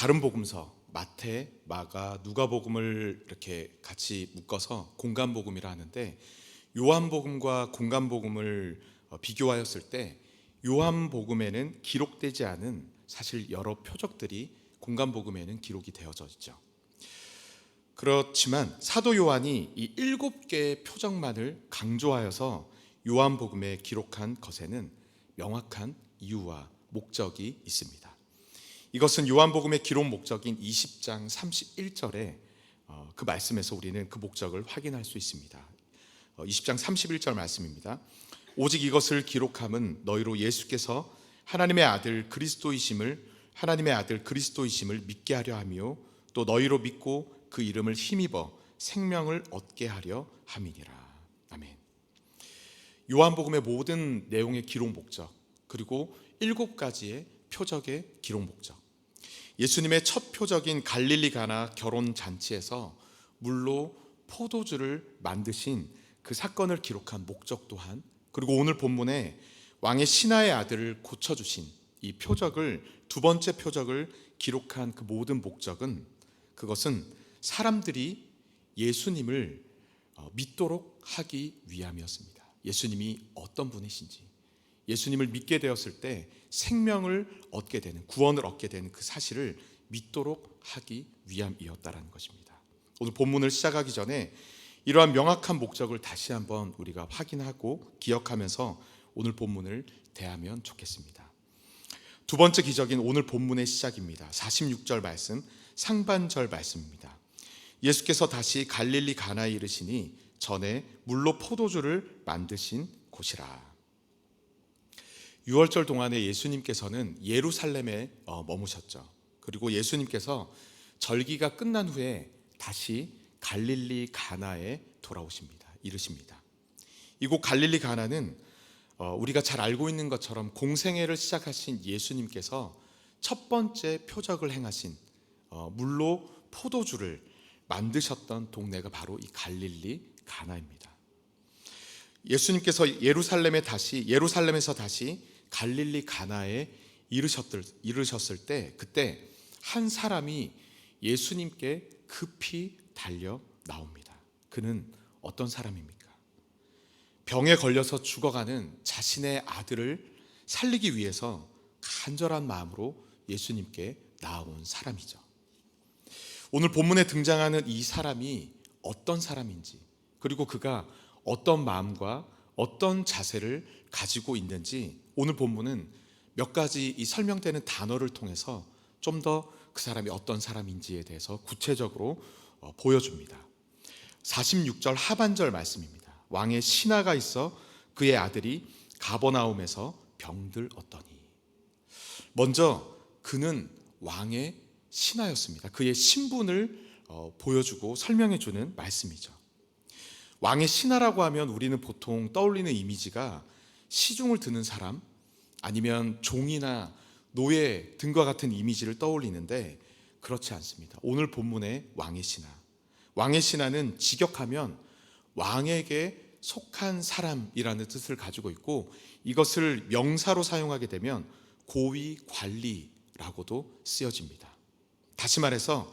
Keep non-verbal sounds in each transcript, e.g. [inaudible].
다른 복음서 마태, 마가, 누가복음을 이렇게 같이 묶어서 공간복음이라 하는데 요한복음과 공간복음을 어, 비교하였을 때 요한복음에는 기록되지 않은 사실 여러 표적들이 공간복음에는 기록이 되어져 있죠. 그렇지만 사도 요한이 이 일곱 개의 표적만을 강조하여서 요한복음에 기록한 것에는 명확한 이유와 목적이 있습니다. 이것은 요한복음의 기록 목적인 20장 31절에 어, 그 말씀에서 우리는 그 목적을 확인할 수 있습니다. 20장 31절 말씀입니다. 오직 이것을 기록함은 너희로 예수께서 하나님의 아들 그리스도이심을 하나님의 아들 그리스도이심을 믿게 하려 함이요 또 너희로 믿고 그 이름을 힘입어 생명을 얻게 하려 함이니라. 아멘. 요한복음의 모든 내용의 기록 목적 그리고 일곱 가지의 표적의 기록 목적. 예수님의 첫 표적인 갈릴리 가나 결혼 잔치에서 물로 포도주를 만드신 그 사건을 기록한 목적 또한 그리고 오늘 본문에 왕의 신하의 아들을 고쳐 주신 이 표적을 두 번째 표적을 기록한 그 모든 목적은 그것은 사람들이 예수님을 어, 믿도록 하기 위함이었습니다. 예수님이 어떤 분이신지 예수님을 믿게 되었을 때 생명을 얻게 되는 구원을 얻게 되는 그 사실을 믿도록 하기 위함이었다라는 것입니다. 오늘 본문을 시작하기 전에 이러한 명확한 목적을 다시 한번 우리가 확인하고 기억하면서 오늘 본문을 대하면 좋겠습니다. 두 번째 기적인 오늘 본문의 시작입니다. 46절 말씀, 상반절 말씀입니다. 예수께서 다시 갈릴리 가나에 이르시니 전에 물로 포도주를 만드신 곳이라. 6월절 동안에 예수님께서는 예루살렘에 어, 머무셨죠. 그리고 예수님께서 절기가 끝난 후에 다시 갈릴리 가나에 돌아오십니다. 이르십니다. 이곳 갈릴리 가나는 어, 우리가 잘 알고 있는 것처럼 공생애를 시작하신 예수님께서 첫 번째 표적을 행하신 어, 물로 포도주를 만드셨던 동네가 바로 이 갈릴리 가나입니다. 예수님께서 예루살렘에 다시 예루살렘에서 다시 갈릴리 가나에 이르셨을, 이르셨을 때 그때 한 사람이 예수님께 급히 달려 나옵니다. 그는 어떤 사람입니까? 병에 걸려서 죽어가는 자신의 아들을 살리기 위해서 간절한 마음으로 예수님께 나온 사람이죠. 오늘 본문에 등장하는 이 사람이 어떤 사람인지 그리고 그가 어떤 마음과 어떤 자세를 가지고 있는지 오늘 본문은 몇 가지 이 설명되는 단어를 통해서 좀 더 그 사람이 어떤 사람인지에 대해서 구체적으로 어, 보여줍니다. 46절 하반절 말씀입니다. 왕의 신하가 있어 그의 아들이 가버나움에서 병들었더니 먼저 그는 왕의 신하였습니다. 그의 신분을 어, 보여주고 설명해 주는 말씀이죠. 왕의 신하라고 하면 우리는 보통 떠올리는 이미지가 시중을 드는 사람 아니면 종이나 노예 등과 같은 이미지를 떠올리는데 그렇지 않습니다. 오늘 본문의 왕의 신하. 왕의 신하는 직역하면 왕에게 속한 사람이라는 뜻을 가지고 있고 이것을 명사로 사용하게 되면 고위 관리라고도 쓰여집니다. 다시 말해서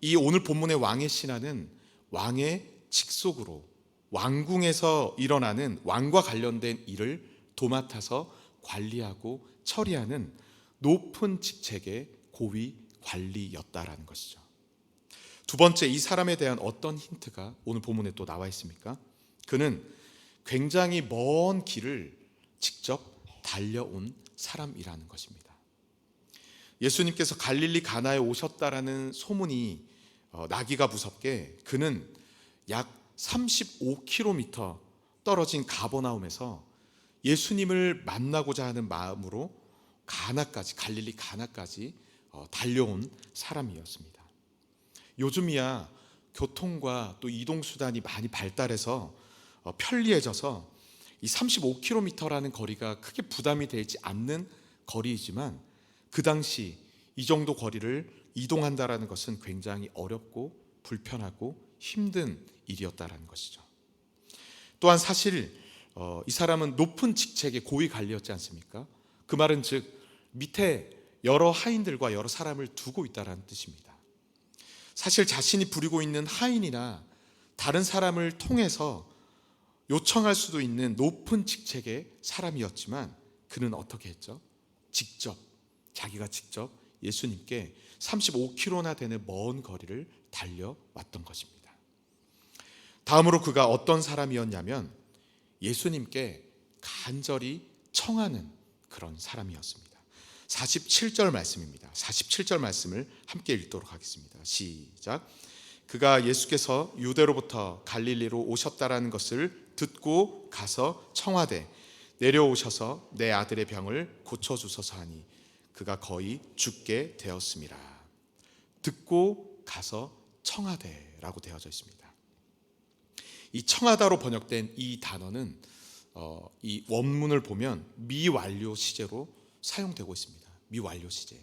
이 오늘 본문의 왕의 신하는 왕의 직속으로 왕궁에서 일어나는 왕과 관련된 일을 도맡아서 관리하고 처리하는 높은 직책의 고위 관리였다라는 것이죠. 두 번째 이 사람에 대한 어떤 힌트가 오늘 본문에 또 나와 있습니까? 그는 굉장히 먼 길을 직접 달려온 사람이라는 것입니다. 예수님께서 갈릴리 가나에 오셨다라는 소문이 어, 나기가 무섭게 그는 약 35km 떨어진 가버나움에서 예수님을 만나고자 하는 마음으로 가나까지 갈릴리 가나까지 어, 달려온 사람이었습니다. 요즘이야 교통과 또 이동 수단이 많이 발달해서 어, 편리해져서 이 35km라는 거리가 크게 부담이 되지 않는 거리이지만 그 당시 이 정도 거리를 이동한다라는 것은 굉장히 어렵고 불편하고 힘든 일이었다라는 것이죠. 또한 사실 어, 이 사람은 높은 직책의 고위 관리였지 않습니까? 그 말은 즉 밑에 여러 하인들과 여러 사람을 두고 있다라는 뜻입니다. 사실 자신이 부리고 있는 하인이나 다른 사람을 통해서 요청할 수도 있는 높은 직책의 사람이었지만 그는 어떻게 했죠? 직접 자기가 직접 예수님께 35km나 되는 먼 거리를 달려왔던 것입니다. 다음으로 그가 어떤 사람이었냐면 예수님께 간절히 청하는 그런 사람이었습니다. 47절 말씀입니다. 47절 말씀을 함께 읽도록 하겠습니다. 시작. 그가 예수께서 유대로부터 갈릴리로 오셨다라는 것을 듣고 가서 청하되 내려오셔서 내 아들의 병을 고쳐 주소서 하니 그가 거의 죽게 되었습니다. 듣고 가서 청하되라고 되어져 있습니다. 이 청하다로 번역된 이 단어는 어, 이 원문을 보면 미완료 시제로 사용되고 있습니다. 미완료 시제.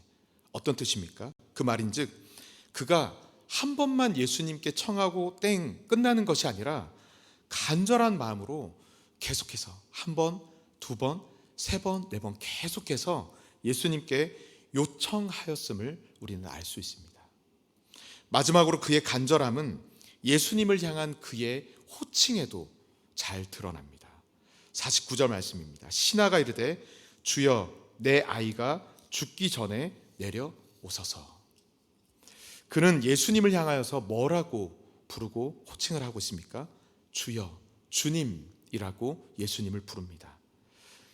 어떤 뜻입니까? 그 말인즉 그가 한 번만 예수님께 청하고 땡 끝나는 것이 아니라 간절한 마음으로 계속해서 한 번, 두 번, 세 번, 네 번 계속해서 예수님께 요청하였음을 우리는 알 수 있습니다. 마지막으로 그의 간절함은 예수님을 향한 그의 호칭에도 잘 드러납니다. 49절 말씀입니다. 신하가 이르되 주여 내 아이가 죽기 전에 내려오소서. 그는 예수님을 향하여서 뭐라고 부르고 호칭을 하고 있습니까? 주여, 주님이라고 예수님을 부릅니다.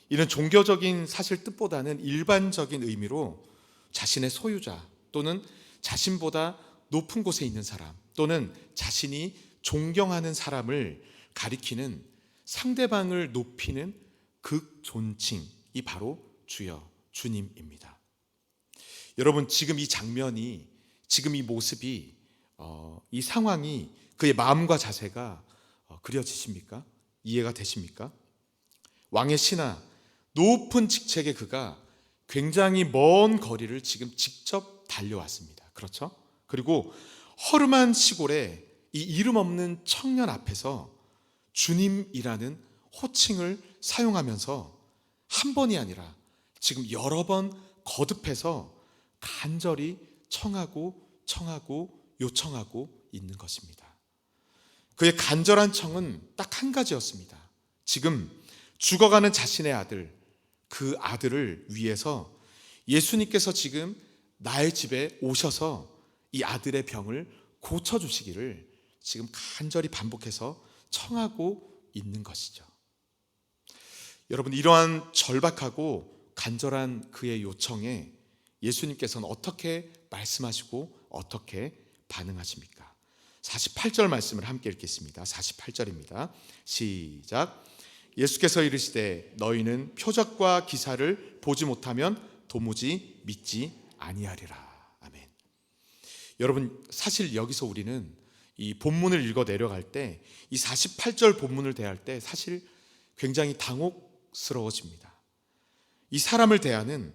이는 종교적인 사실 뜻보다는 일반적인 의미로 자신의 소유자 또는 자신보다 높은 곳에 있는 사람 또는 자신이 존경하는 사람을 가리키는 상대방을 높이는 극존칭이 바로 주여 주님입니다. 여러분 지금 이 장면이 지금 이 모습이 어, 이 상황이 그의 마음과 자세가 어, 그려지십니까? 이해가 되십니까? 왕의 신하 높은 직책의 그가 굉장히 먼 거리를 지금 직접 달려왔습니다. 그렇죠? 그리고 허름한 시골에 이 이름 없는 청년 앞에서 주님이라는 호칭을 사용하면서 한 번이 아니라 지금 여러 번 거듭해서 간절히 청하고 청하고 요청하고 있는 것입니다. 그의 간절한 청은 딱 한 가지였습니다. 지금 죽어가는 자신의 아들, 그 아들을 위해서 예수님께서 지금 나의 집에 오셔서 이 아들의 병을 고쳐주시기를 지금 간절히 반복해서 청하고 있는 것이죠. 여러분, 이러한 절박하고 간절한 그의 요청에 예수님께서는 어떻게 말씀하시고 어떻게 반응하십니까? 48절 말씀을 함께 읽겠습니다. 48절입니다. 시작. 예수께서 이르시되 너희는 표적과 기사를 보지 못하면 도무지 믿지 아니하리라. 아멘. 여러분 사실 여기서 우리는 이 본문을 읽어 내려갈 때 이 48절 본문을 대할 때 사실 굉장히 당혹스러워집니다. 이 사람을 대하는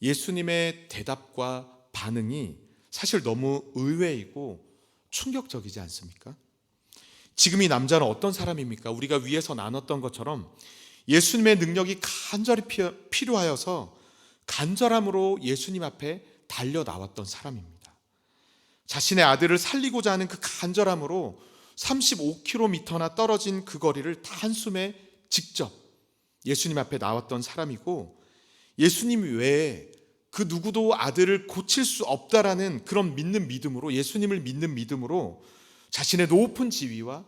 예수님의 대답과 반응이 사실 너무 의외이고 충격적이지 않습니까? 지금 이 남자는 어떤 사람입니까? 우리가 위에서 나눴던 것처럼 예수님의 능력이 간절히 필요하여서 간절함으로 예수님 앞에 달려 나왔던 사람입니다. 자신의 아들을 살리고자 하는 그 간절함으로 35km나 떨어진 그 거리를 단숨에 직접 예수님 앞에 나왔던 사람이고 예수님 외에 그 누구도 아들을 고칠 수 없다라는 그런 믿는 믿음으로 예수님을 믿는 믿음으로 자신의 높은 지위와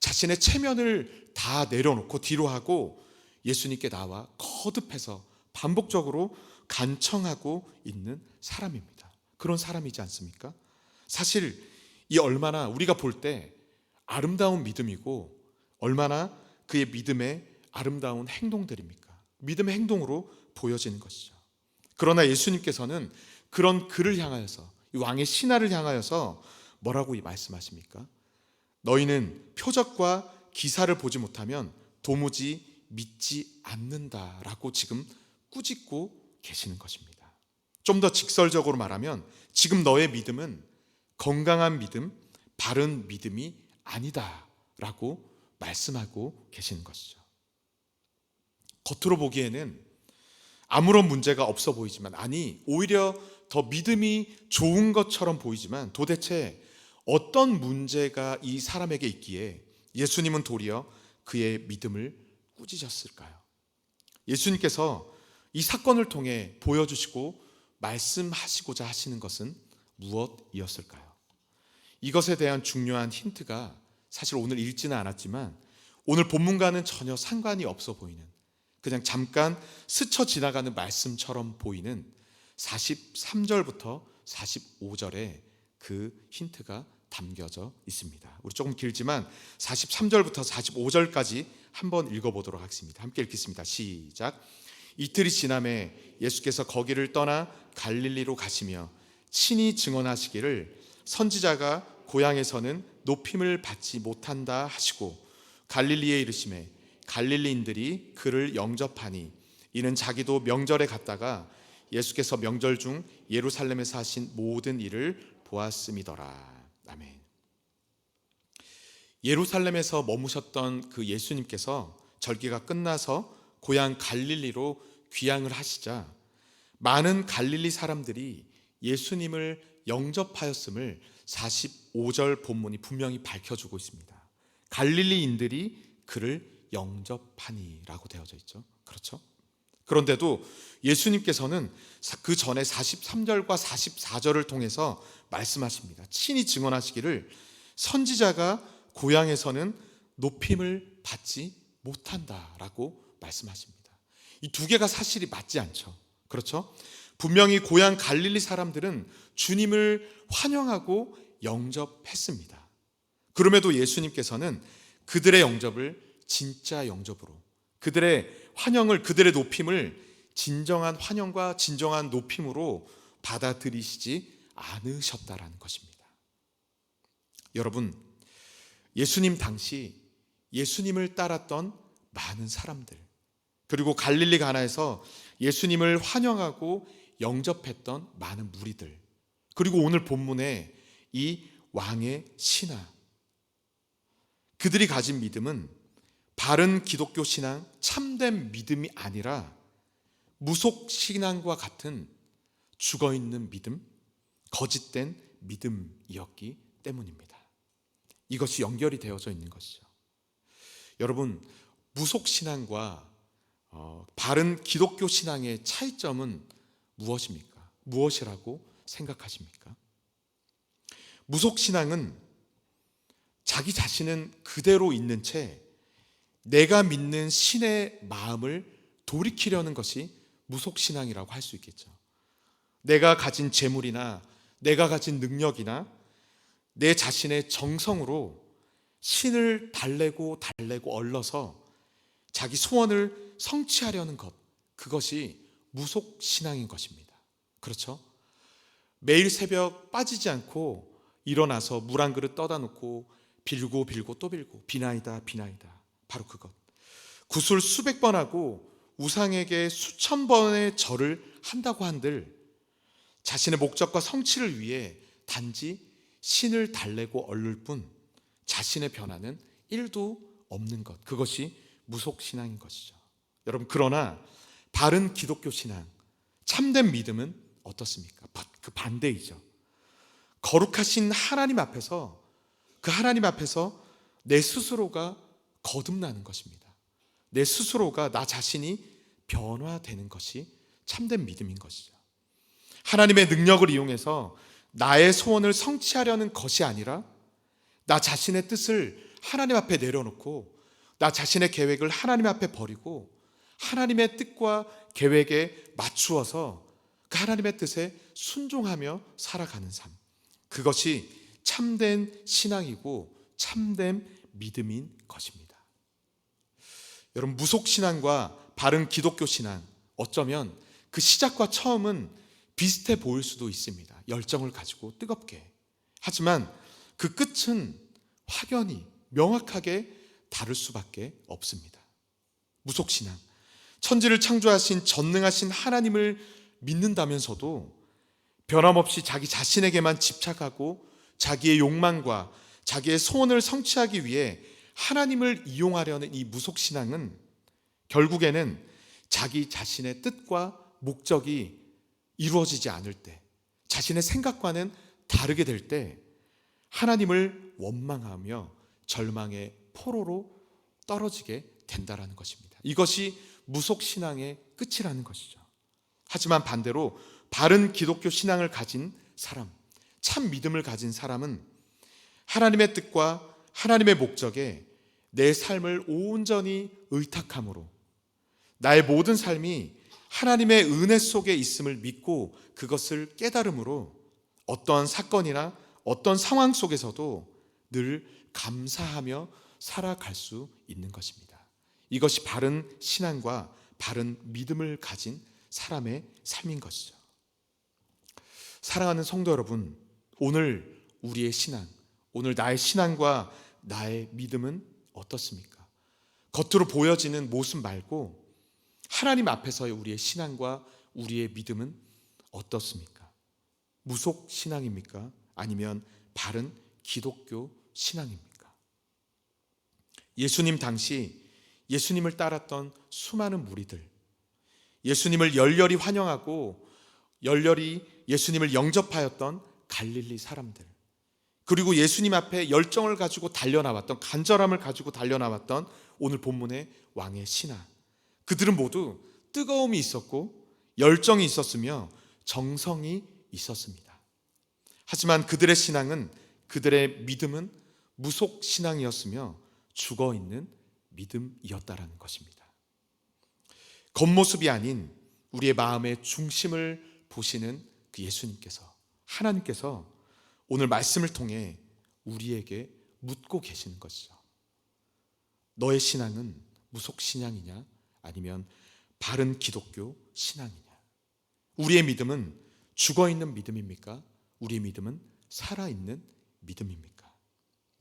자신의 체면을 다 내려놓고 뒤로 하고 예수님께 나와 거듭해서 반복적으로 간청하고 있는 사람입니다. 그런 사람이지 않습니까? 사실 이 얼마나 우리가 볼 때 아름다운 믿음이고 얼마나 그의 믿음의 아름다운 행동들입니까? 믿음의 행동으로 보여지는 것이죠. 그러나 예수님께서는 그런 그를 향하여서 이 왕의 신하를 향하여서 뭐라고 말씀하십니까? 너희는 표적과 기사를 보지 못하면 도무지 믿지 않는다라고 지금 꾸짖고 계시는 것입니다. 좀 더 직설적으로 말하면 지금 너의 믿음은 건강한 믿음, 바른 믿음이 아니다라고 말씀하고 계시는 것이죠. 겉으로 보기에는 아무런 문제가 없어 보이지만 아니 오히려 더 믿음이 좋은 것처럼 보이지만 도대체 어떤 문제가 이 사람에게 있기에 예수님은 도리어 그의 믿음을 꾸짖었을까요? 예수님께서 이 사건을 통해 보여주시고 말씀하시고자 하시는 것은 무엇이었을까요? 이것에 대한 중요한 힌트가 사실 오늘 읽지는 않았지만 오늘 본문과는 전혀 상관이 없어 보이는 그냥 잠깐 스쳐 지나가는 말씀처럼 보이는 43절부터 45절에 그 힌트가 담겨져 있습니다. 우리 조금 길지만 43절부터 45절까지 한번 읽어보도록 하겠습니다. 함께 읽겠습니다. 시작. 이틀이 지남에 예수께서 거기를 떠나 갈릴리로 가시며 친히 증언하시기를 선지자가 고향에서는 높임을 받지 못한다 하시고 갈릴리에 이르심에 갈릴리인들이 그를 영접하니 이는 자기도 명절에 갔다가 예수께서 명절 중 예루살렘에서 하신 모든 일을 보았음이더라. 아멘. 예루살렘에서 머무셨던 그 예수님께서 절기가 끝나서 고향 갈릴리로 귀향을 하시자 많은 갈릴리 사람들이 예수님을 영접하였음을 45절 본문이 분명히 밝혀주고 있습니다. 갈릴리인들이 그를 영접하니라고 되어져 있죠. 그렇죠? 그런데도 예수님께서는 그 전에 43절과 44절을 통해서 말씀하십니다. 친히 증언하시기를 선지자가 고향에서는 높임을 받지 못한다라고 말씀하십니다. 이 두 개가 사실이 맞지 않죠. 그렇죠? 분명히 고향 갈릴리 사람들은 주님을 환영하고 영접했습니다. 그럼에도 예수님께서는 그들의 영접을 진짜 영접으로 그들의 환영을 그들의 높임을 진정한 환영과 진정한 높임으로 받아들이시지 않으셨다라는 것입니다. 여러분, 예수님 당시 예수님을 따랐던 많은 사람들 그리고 갈릴리 가나에서 예수님을 환영하고 영접했던 많은 무리들 그리고 오늘 본문에 이 왕의 신하 그들이 가진 믿음은 바른 기독교 신앙, 참된 믿음이 아니라 무속 신앙과 같은 죽어 있는 믿음, 거짓된 믿음이었기 때문입니다. 이것이 연결이 되어져 있는 것이죠. 여러분, 무속 신앙과 어, 바른 기독교 신앙의 차이점은 무엇입니까? 무엇이라고 생각하십니까? 무속 신앙은 자기 자신은 그대로 있는 채 내가 믿는 신의 마음을 돌이키려는 것이 무속 신앙이라고 할 수 있겠죠. 내가 가진 재물이나 내가 가진 능력이나 내 자신의 정성으로 신을 달래고 달래고 얼러서 자기 소원을 성취하려는 것 그것이 무속 신앙인 것입니다. 그렇죠? 매일 새벽 빠지지 않고 일어나서 물 한 그릇 떠다 놓고 빌고 빌고 또 빌고 비나이다 비나이다 바로 그것 구슬 수백 번 하고 우상에게 수천 번의 절을 한다고 한들 자신의 목적과 성취를 위해 단지 신을 달래고 얼를 뿐 자신의 변화는 1도 없는 것 그것이 무속 신앙인 것이죠. 여러분 그러나 바른 기독교 신앙 참된 믿음은 어떻습니까? 그 반대이죠. 거룩하신 하나님 앞에서 그 하나님 앞에서 내 스스로가 거듭나는 것입니다. 내 스스로가 나 자신이 변화되는 것이 참된 믿음인 것이죠. 하나님의 능력을 이용해서 나의 소원을 성취하려는 것이 아니라 나 자신의 뜻을 하나님 앞에 내려놓고 나 자신의 계획을 하나님 앞에 버리고 하나님의 뜻과 계획에 맞추어서 그 하나님의 뜻에 순종하며 살아가는 삶. 그것이 참된 신앙이고 참된 믿음인 것입니다. 여러분 무속 신앙과 바른 기독교 신앙 어쩌면 그 시작과 처음은 비슷해 보일 수도 있습니다. 열정을 가지고 뜨겁게. 하지만 그 끝은 확연히 명확하게 다를 수밖에 없습니다. 무속 신앙. 천지를 창조하신 전능하신 하나님을 믿는다면서도 변함없이 자기 자신에게만 집착하고 자기의 욕망과 자기의 소원을 성취하기 위해 하나님을 이용하려는 이 무속 신앙은 결국에는 자기 자신의 뜻과 목적이 이루어지지 않을 때, 자신의 생각과는 다르게 될 때, 하나님을 원망하며 절망의 포로로 떨어지게 된다라는 것입니다. 이것이 무속 신앙의 끝이라는 것이죠. 하지만 반대로 바른 기독교 신앙을 가진 사람, 참 믿음을 가진 사람은 하나님의 뜻과 하나님의 목적에 내 삶을 온전히 의탁함으로 나의 모든 삶이 하나님의 은혜 속에 있음을 믿고 그것을 깨달음으로 어떠한 사건이나 어떤 상황 속에서도 늘 감사하며 살아갈 수 있는 것입니다. 이것이 바른 신앙과 바른 믿음을 가진 사람의 삶인 것이죠. 사랑하는 성도 여러분, 오늘 우리의 신앙, 오늘 나의 신앙과 나의 믿음은 어떻습니까? 겉으로 보여지는 모습 말고 하나님 앞에서의 우리의 신앙과 우리의 믿음은 어떻습니까? 무속 신앙입니까? 아니면 바른 기독교 신앙입니까? 예수님 당시 예수님을 따랐던 수많은 무리들, 예수님을 열렬히 환영하고 열렬히 예수님을 영접하였던 갈릴리 사람들, 그리고 예수님 앞에 열정을 가지고 달려나왔던 간절함을 가지고 달려나왔던 오늘 본문의 왕의 신하. 그들은 모두 뜨거움이 있었고 열정이 있었으며 정성이 있었습니다. 하지만 그들의 신앙은 그들의 믿음은 무속 신앙이었으며 죽어 있는 믿음이었다라는 것입니다. 겉모습이 아닌 우리의 마음의 중심을 보시는 그 예수님께서 하나님께서 오늘 말씀을 통해 우리에게 묻고 계시는 것이죠. 너의 신앙은 무속 신앙이냐 아니면 바른 기독교 신앙이냐? 우리의 믿음은 죽어 있는 믿음입니까? 우리의 믿음은 살아 있는 믿음입니까?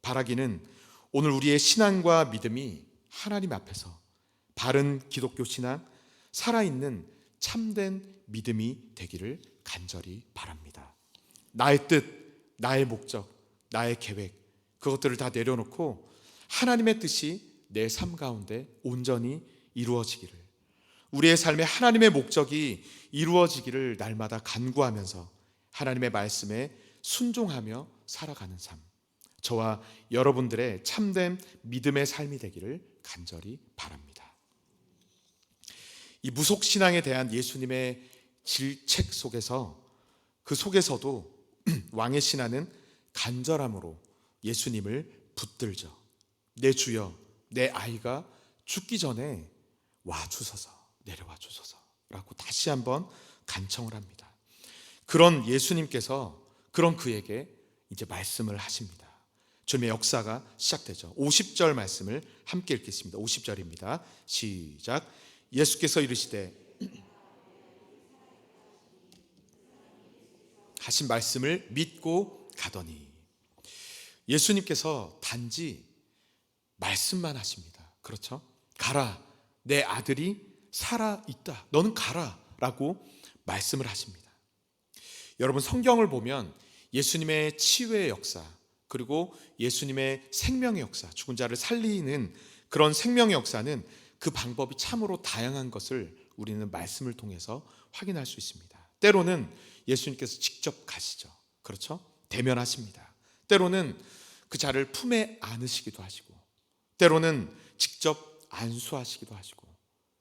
바라기는 오늘 우리의 신앙과 믿음이 하나님 앞에서 바른 기독교 신앙, 살아있는 참된 믿음이 되기를 간절히 바랍니다. 나의 뜻, 나의 목적, 나의 계획, 그것들을 다 내려놓고 하나님의 뜻이 내 삶 가운데 온전히 이루어지기를, 우리의 삶에 하나님의 목적이 이루어지기를 날마다 간구하면서 하나님의 말씀에 순종하며 살아가는 삶, 저와 여러분들의 참된 믿음의 삶이 되기를 간절히 바랍니다. 이 무속 신앙에 대한 예수님의 질책 속에서 그 속에서도 [clears throat] 왕의 신하는 간절함으로 예수님을 붙들죠. 내 주여, 내 아이가 죽기 전에 와 주소서, 내려와 주소서라고 다시 한번 간청을 합니다. 그런 예수님께서 그런 그에게 이제 말씀을 하십니다. 주님의 역사가 시작되죠. 50절 말씀을 함께 읽겠습니다. 50절입니다. 시작. 예수께서 이르시되 하신 말씀을 믿고 가더니 예수님께서 단지 말씀만 하십니다. 그렇죠? 가라. 내 아들이 살아 있다. 너는 가라라고 말씀을 하십니다. 여러분 성경을 보면 예수님의 치유의 역사 그리고 예수님의 생명의 역사, 죽은 자를 살리는 그런 생명의 역사는 그 방법이 참으로 다양한 것을 우리는 말씀을 통해서 확인할 수 있습니다. 때로는 예수님께서 직접 가시죠. 그렇죠? 대면하십니다. 때로는 그 자를 품에 안으시기도 하시고, 때로는 직접 안수하시기도 하시고,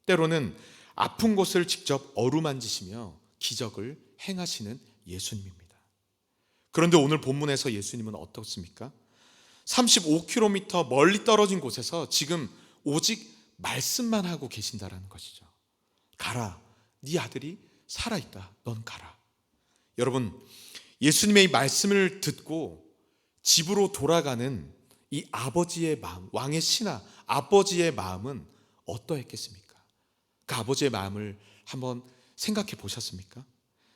때로는 아픈 곳을 직접 어루만지시며 기적을 행하시는 예수님입니다. 그런데 오늘 본문에서 예수님은 어떻습니까? 35km 멀리 떨어진 곳에서 지금 오직 말씀만 하고 계신다라는 것이죠. 가라. 네 아들이 살아 있다. 넌 가라. 여러분, 예수님의 이 말씀을 듣고 집으로 돌아가는 이 아버지의 마음, 왕의 신하, 아버지의 마음은 어떠했겠습니까? 그 아버지의 마음을 한번 생각해 보셨습니까?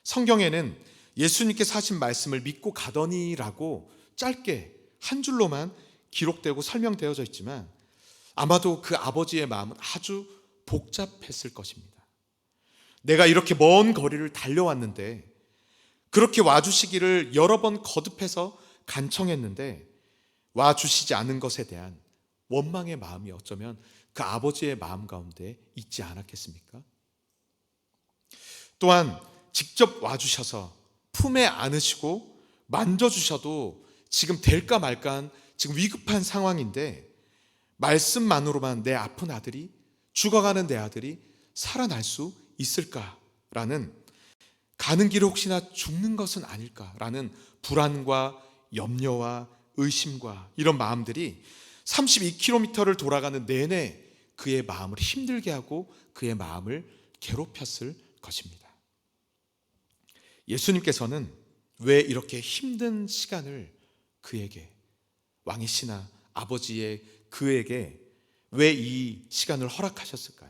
성경에는 예수님께서 하신 말씀을 믿고 가더니라고 짧게 한 줄로만 기록되고 설명되어져 있지만 아마도 그 아버지의 마음은 아주 복잡했을 것입니다. 내가 이렇게 먼 거리를 달려왔는데 그렇게 와주시기를 여러 번 거듭해서 간청했는데 와주시지 않은 것에 대한 원망의 마음이 어쩌면 그 아버지의 마음 가운데 있지 않았겠습니까? 또한 직접 와주셔서 품에 안으시고 만져주셔도 지금 될까 말까 지금 위급한 상황인데 말씀만으로만 내 아픈 아들이 죽어가는 내 아들이 살아날 수 있을까라는 가는 길에 혹시나 죽는 것은 아닐까라는 불안과 염려와 의심과 이런 마음들이 32km를 돌아가는 내내 그의 마음을 힘들게 하고 그의 마음을 괴롭혔을 것입니다. 예수님께서는 왜 이렇게 힘든 시간을 그에게 신하 아버지의 그에게 왜 이 시간을 허락하셨을까요?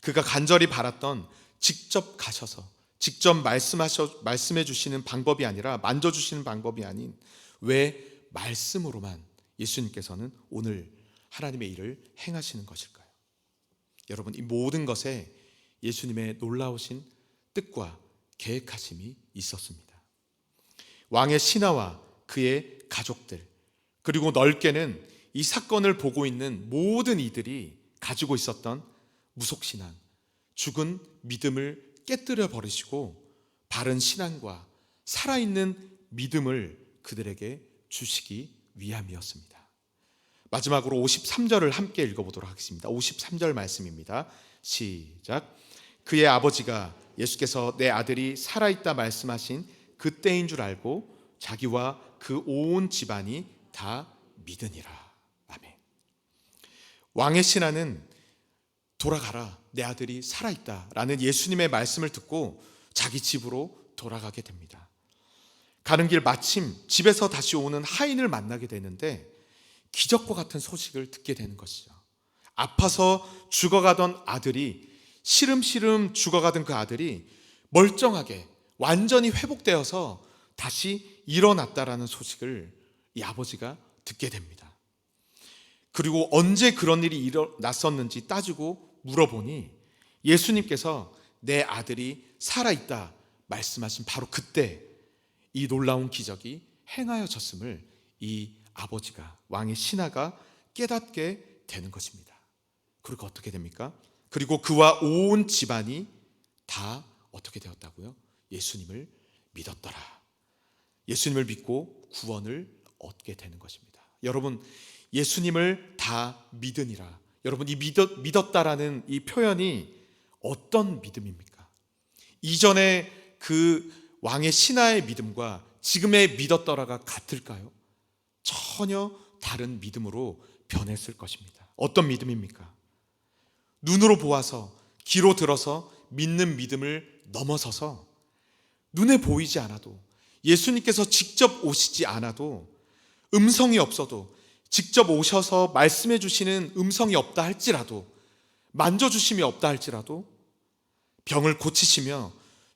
그가 간절히 바랐던 직접 가셔서 직접 말씀하셔 말씀해 주시는 방법이 아니라 만져 주시는 방법이 아닌 왜 말씀으로만 예수님께서는 오늘 하나님의 일을 행하시는 것일까요? 여러분 이 모든 것에 예수님의 놀라우신 뜻과 계획하심이 있었습니다. 왕의 신하와 그의 가족들 그리고 넓게는 이 사건을 보고 있는 모든 이들이 가지고 있었던 무속신앙, 죽은 믿음을 깨뜨려 버리시고 바른 신앙과 살아있는 믿음을 그들에게 주시기 위함이었습니다. 마지막으로 53절을 함께 읽어보도록 하겠습니다. 53절 말씀입니다. 시작. 그의 아버지가 예수께서 내 아들이 살아있다 말씀하신 그때인 줄 알고 자기와 그 온 집안이 다 믿으니라. 아멘. 왕의 신하는 돌아가라. 내 아들이 살아있다 라는 예수님의 말씀을 듣고 자기 집으로 돌아가게 됩니다. 가는 길 마침 집에서 다시 오는 하인을 만나게 되는데 기적과 같은 소식을 듣게 되는 것이죠. 아파서 죽어가던 아들이 시름시름 죽어가던 그 아들이 멀쩡하게 완전히 회복되어서 다시 일어났다라는 소식을 이 아버지가 듣게 됩니다. 그리고 언제 그런 일이 일어났었는지 따지고 물어보니 예수님께서 내 아들이 살아있다 말씀하신 바로 그때 이 놀라운 기적이 행하여졌음을 이 아버지가 왕의 신하가 깨닫게 되는 것입니다. 그리고 어떻게 됩니까? 그리고 그와 온 집안이 다 어떻게 되었다고요? 예수님을 믿었더라. 예수님을 믿고 구원을 얻게 되는 것입니다. 여러분, 예수님을 다 믿으니라. 여러분, 이 믿었, 믿었다라는 이 표현이 어떤 믿음입니까? 이전에 그 왕의 신하의 믿음과 지금의 믿었더라가 같을까요? 전혀 다른 믿음으로 변했을 것입니다. 어떤 믿음입니까? 눈으로 보아서 귀로 들어서 믿는 믿음을 넘어서서 눈에 보이지 않아도 예수님께서 직접 오시지 않아도 음성이 없어도 직접 오셔서 말씀해 주시는 음성이 없다 할지라도 만져 주심이 없다 할지라도 병을 고치시며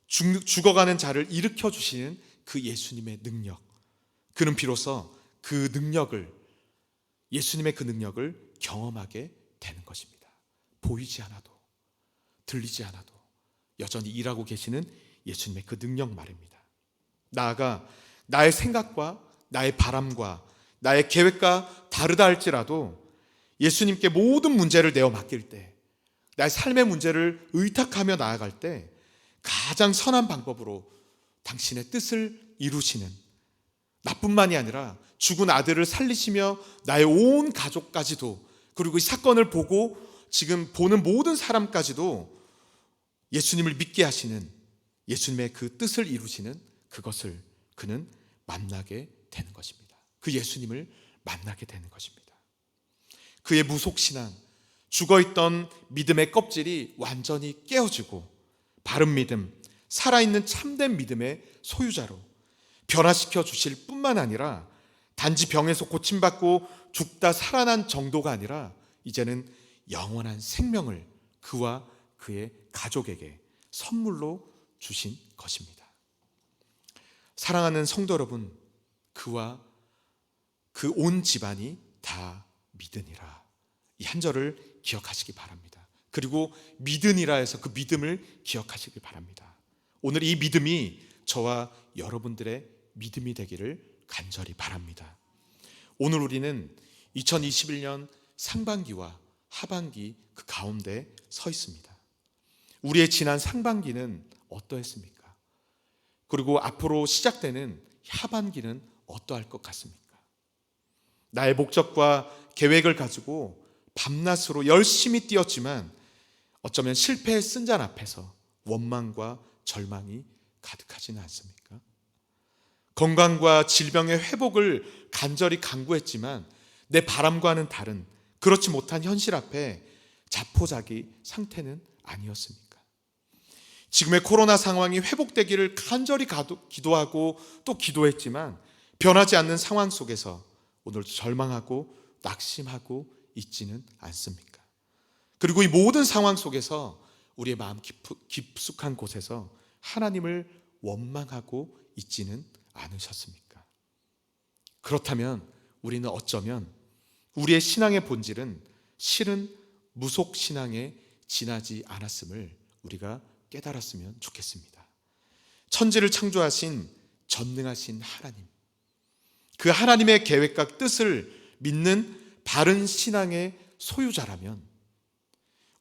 죽어가는 자를 일으켜 주시는 그 예수님의 능력 그는 비로소 그 능력을 예수님의 그 능력을 경험하게 되는 것입니다. 보이지 않아도 들리지 않아도 여전히 일하고 계시는 예수님의 그 능력 말입니다. 나아가 나의 생각과 나의 바람과 나의 계획과 다르다 할지라도 예수님께 모든 문제를 내어 맡길 때 나의 삶의 문제를 의탁하며 나아갈 때 가장 선한 방법으로 당신의 뜻을 이루시는 나뿐만이 아니라 죽은 아들을 살리시며 나의 온 가족까지도 그리고 이 사건을 보고 지금 보는 모든 사람까지도 예수님을 믿게 하시는 예수님의 그 뜻을 이루시는 그것을 그는 만나게 되는 것입니다. 그 예수님을 만나게 되는 것입니다. 그의 무속신앙, 죽어있던 믿음의 껍질이 완전히 깨어지고 바른 믿음, 살아있는 참된 믿음의 소유자로 변화시켜 주실 뿐만 아니라 단지 병에서 고침받고 죽다 살아난 정도가 아니라 이제는 영원한 생명을 그와 그의 가족에게 선물로 주신 것입니다. 사랑하는 성도 여러분, 그와 그 온 집안이 다 믿으니라. 이 한 절을 기억하시기 바랍니다. 그리고 믿으니라 해서 그 믿음을 기억하시기 바랍니다. 오늘 이 믿음이 저와 여러분들의 믿음이 되기를 간절히 바랍니다. 오늘 우리는 2021년 상반기와 하반기 그 가운데 서 있습니다. 우리의 지난 상반기는 어떠했습니까? 그리고 앞으로 시작되는 하반기는 어떠할 것 같습니까? 나의 목적과 계획을 가지고 밤낮으로 열심히 뛰었지만 어쩌면 실패의 쓴잔 앞에서 원망과 절망이 가득하지는 않습니까? 건강과 질병의 회복을 간절히 강구했지만 내 바람과는 다른 그렇지 못한 현실 앞에 자포자기 상태는 아니었습니까? 지금의 코로나 상황이 회복되기를 간절히 기도하고 또 기도했지만 변하지 않는 상황 속에서 오늘도 절망하고 낙심하고 있지는 않습니까? 그리고 이 모든 상황 속에서 우리의 마음 깊- 깊숙한 곳에서 하나님을 원망하고 있지는 않으셨습니까? 그렇다면 우리는 어쩌면 우리의 신앙의 본질은 실은 무속 신앙에 지나지 않았음을 우리가 깨달았으면 좋겠습니다. 천지를 창조하신 전능하신 하나님. 그 하나님의 계획과 뜻을 믿는 바른 신앙의 소유자라면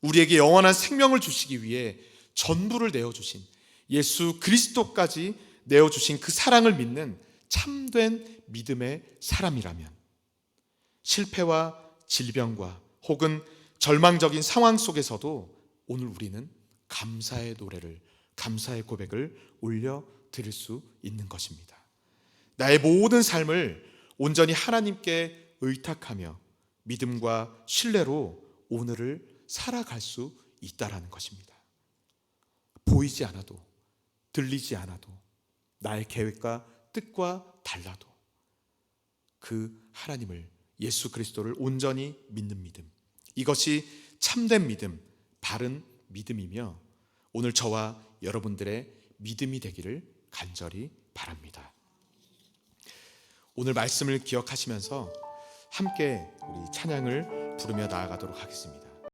우리에게 영원한 생명을 주시기 위해 전부를 내어주신 예수 그리스도까지 내어주신 그 사랑을 믿는 참된 믿음의 사람이라면 실패와 질병과 혹은 절망적인 상황 속에서도 오늘 우리는 감사의 노래를, 감사의 고백을 올려 드릴 수 있는 것입니다. 나의 모든 삶을 온전히 하나님께 의탁하며 믿음과 신뢰로 오늘을 살아갈 수 있다라는 것입니다. 보이지 않아도 들리지 않아도 나의 계획과 뜻과 달라도 그 하나님을 예수 그리스도를 온전히 믿는 믿음. 이것이 참된 믿음, 바른 믿음이며 오늘 저와 여러분들의 믿음이 되기를 간절히 바랍니다. 오늘 말씀을 기억하시면서 함께 우리 찬양을 부르며 나아가도록 하겠습니다.